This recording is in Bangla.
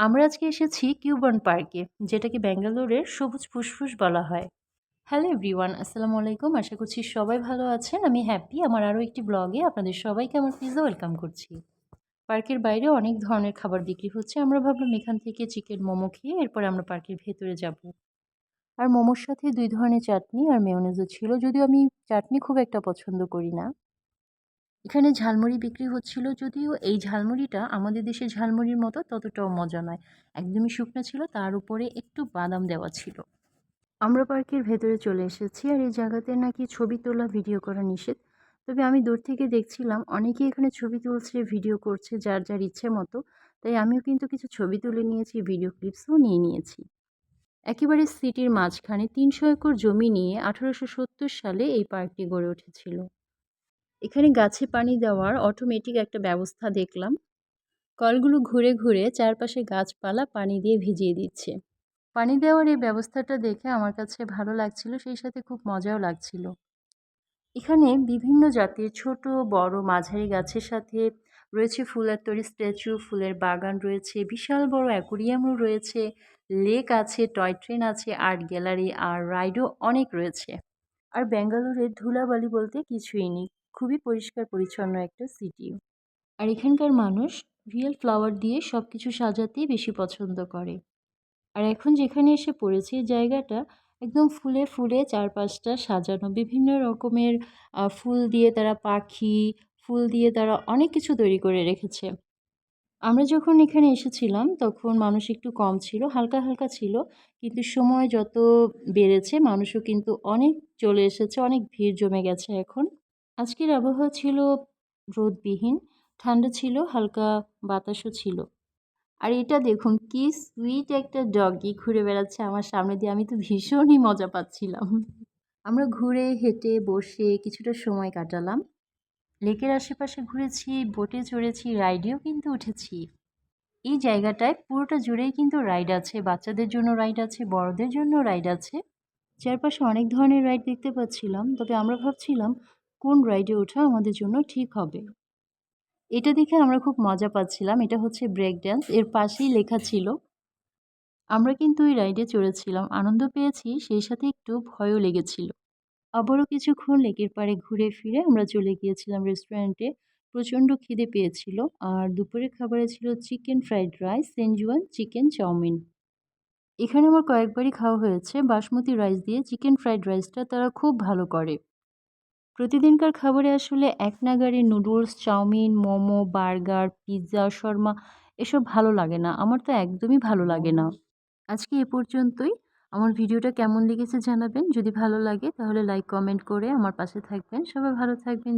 আমরা আজকে এসেছি কিউবন পার্কে, যেটাকে ব্যাঙ্গালোরের সবুজ ফুসফুস বলা হয়। হ্যালো এভরিওয়ান আসসালামু আলাইকুম। আশা করছি সবাই ভালো আছেন। আমি হ্যাপি। আমার আরও একটি ব্লগে আপনাদের সবাইকে আমার পিজা ওয়েলকাম করছি। পার্কের বাইরে অনেক ধরনের খাবার বিক্রি হচ্ছে। আমরা ভাবলাম এখান থেকে চিকেন মোমো খেয়ে এরপরে আমরা পার্কের ভেতরে যাব। আর মোমোর সাথে দুই ধরনের চাটনি আর মেয়নেজও ছিল। যদিও আমি চাটনি খুব একটা পছন্দ করি না। এখানে ঝালমুড়ি বিক্রি হচ্ছিল যদিও এই ঝালমুড়িটা আমাদের দেশে ঝালমুড়ির মতো ততটাও মজা নয়। একদমই শুকনো ছিল, তার উপরে একটু বাদাম দেওয়া ছিল। আমরা পার্কের ভেতরে চলে এসেছি আর এই জায়গাতে নাকি ছবি তোলা ভিডিও করা নিষেধ। তবে আমি দূর থেকে দেখছিলাম, অনেকেই এখানে ছবি তুলছে, ভিডিও করছে যার যার ইচ্ছে মতো। তাই আমিও কিন্তু কিছু ছবি তুলে নিয়েছি, ভিডিও ক্লিপসও নিয়ে নিয়েছি। একেবারে সিটির মাঝখানে তিনশো একর জমি নিয়ে আঠারোশো সত্তর সালে এই পার্কটি গড়ে উঠেছিল। এখানে গাছে পানি দেওয়ার অটোমেটিক একটা ব্যবস্থা দেখলাম। কলগুলো ঘুরে ঘুরে চারপাশে গাছপালা পানি দিয়ে ভিজিয়ে দিচ্ছে। পানি দেওয়ার এই ব্যবস্থাটা দেখে আমার কাছে ভালো লাগছিল, সেই সাথে খুব মজাও লাগছিল। এখানে বিভিন্ন জাতের ছোট, বড় মাঝারি গাছের সাথে রয়েছে ফুলের তৈরি স্ট্যাচু, ফুলের বাগান রয়েছে, বিশাল বড় অ্যাকোরিয়ামও রয়েছে, লেক আছে, টয় ট্রেন আছে, আর্ট গ্যালারি আর রাইডও অনেক রয়েছে। আর ব্যাঙ্গালোরের ধুলাবালি বলতে কিছুই নেই। খুবই পরিষ্কার, পরিচ্ছন্ন একটা সিটি আর এখানকার মানুষ রিয়েল ফ্লাওয়ার দিয়ে সব কিছু সাজাতেই বেশি পছন্দ করে। আর এখন যেখানে এসে পড়েছি জায়গাটা, একদম ফুলে ফুলে চারপাশটা সাজানো। বিভিন্ন রকমের ফুল দিয়ে তারা পাখি, ফুল দিয়ে তারা অনেক কিছু তৈরি করে রেখেছে। আমরা যখন এখানে এসেছিলাম, তখন মানুষ একটু কম ছিল, হালকা হালকা ছিল। কিন্তু সময় যত বেড়েছে, মানুষও কিন্তু অনেক চলে এসেছে, অনেক ভিড় জমে গেছে এখন। আজকের আবহাওয়া ছিল রোদবিহীন, ঠান্ডা ছিল, হালকা বাতাসও ছিল। আর এটা দেখুন, কি সুইট একটা ডগি ঘুরে বেড়াচ্ছে আমার সামনে দিয়ে। আমি তো ভীষণই মজা পাচ্ছিলাম। আমরা ঘুরে, হেঁটে, বসে কিছুটা সময় কাটালাম। লেকের আশেপাশে ঘুরেছি, বোটে চড়েছি, রাইডেও কিন্তু উঠেছি। এই জায়গাটায় পুরোটা জুড়েই কিন্তু রাইড আছে। বাচ্চাদের জন্য রাইড আছে, বড়দের জন্য রাইড আছে। চারপাশে অনেক ধরনের রাইড দেখতে পাচ্ছিলাম। তবে আমরা ভাবছিলাম কোন রাইডে ওঠা আমাদের জন্য ঠিক হবে। এটা দেখে আমরা খুব মজা পাচ্ছিলাম। এটা হচ্ছে ব্রেক ড্যান্স এর পাশেই লেখা ছিল, আমরা কিন্তু ওই রাইডে চড়েছিলাম। আনন্দ পেয়েছি, সেই সাথে একটু ভয়ও লেগেছিল। আবারও কিছুক্ষণ লেকের পাড়ে ঘুরে ফিরে আমরা চলে গিয়েছিলাম রেস্টুরেন্টে প্রচণ্ড খিদে পেয়েছিল। আর দুপুরের খাবারে ছিল chicken fried rice Schezwan chicken chowmein এখানে আমার কয়েকবারই খাওয়া হয়েছে। বাসমতি রাইস দিয়ে চিকেন ফ্রাইড রাইসটা তারা খুব ভালো করে। প্রতিদিনকার খাবারে আসলে এক নাগারে noodles chowmein momo burger pizza Sharma এসব ভালো লাগে না। আমার তো একদমই ভালো লাগে না। আজকে এ পর্যন্তই। আমার ভিডিওটা কেমন লেগেছে জানাবেন। যদি ভালো লাগে তাহলে লাইক কমেন্ট করে আমার পাশে থাকবেন। সবাই ভালো থাকবেন।